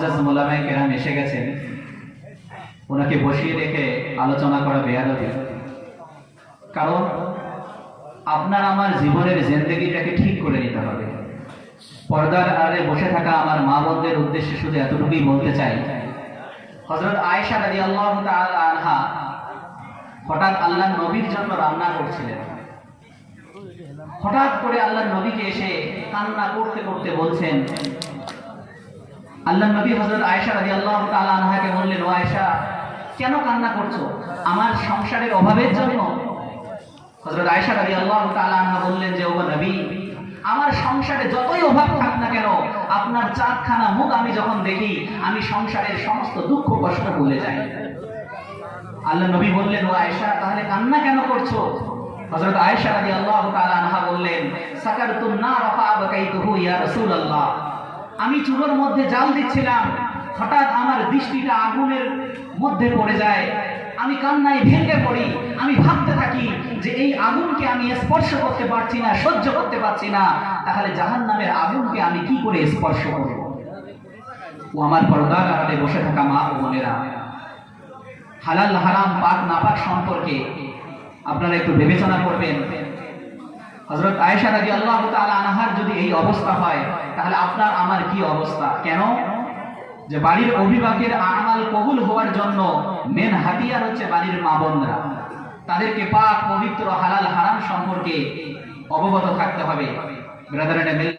মহাজাজ মোলামায় কেরাম এসে গেছেন। ওনাকে বসিয়ে রেখে আলোচনা করা বেয়ারবে কারণ আপনার আমার জীবনের জেন্দেগিটাকে ঠিক করে নিতে হবে। পর্দার আড়ে বসে থাকা আমার মা বন্ধের উদ্দেশ্যে শুধু এতটুকুই বলতে চাই। হজরত আয়সা রাজি আল্লাহ আনহা হঠাৎ আল্লাহ নবীর জন্য রান্না করছিলেন। হঠাৎ করে আল্লাহ নবীকে এসে কান্না করতে করতে বলছেন আল্লাহ নবী হজরত আয়েশা রাজি আল্লাহ আনহাকে বললেন, ও আয়েশা, কেন কান্না করছ? আমার সংসারের অভাবের জন্য? হজরত আয়েশা রাজি আল্লাহ আনহা বললেন যে, ও নবী, আমার সংসারে যতই অভাব থাক না কেন, আপনার চারখানা মুখ আমি যখন দেখি, আমি সংসারের সমস্ত দুঃখ কষ্ট ভুলে যাই। আল্লাহ নবী বললেন, ও আয়েশা, তাহলে কান্না কেন করছ? হযরত আয়েশা রাদিয়াল্লাহু তাআলা আনহা বললেন, সাকারতুন নার ফাআবাকাইতুহু ইয়া রাসূলুল্লাহ। আমি চুলোর মধ্যে জাল দিচ্ছিলাম। হঠাৎ আমার দৃষ্টিটা আগুনের মধ্যে পড়ে যায়। আমি কান্নায় ভেঙে পড়ি। আমি ভাবতে থাকি যে এই আগুনকে আমি স্পর্শ করতে পারছি না, সহ্য করতে পারছি না। তাহলে জাহান্নামের আগুনকে আমি কি করে স্পর্শ করব? ও আমার পর্দার আড়ালে বসে থাকা মা ও বোনেরা। হালাল হারাম পাক নাপাক সম্পর্কে আপনারা একটু বিবেচনা করবেন। হযরত আয়েশা রাজি আল্লাহ আনহার যদি এই অবস্থা হয়, তাহলে আপনার, আমার কি অবস্থা? কেন? যে বাড়ির অভিভাবকের আমাল কবুল হওয়ার জন্য মেন হাতিয়ার হচ্ছে বাড়ির মা বোনরা। তাদেরকে পাক, পবিত্র, হালাল, হারাম সম্পর্কে অবগত থাকতে হবে। ব্রাদার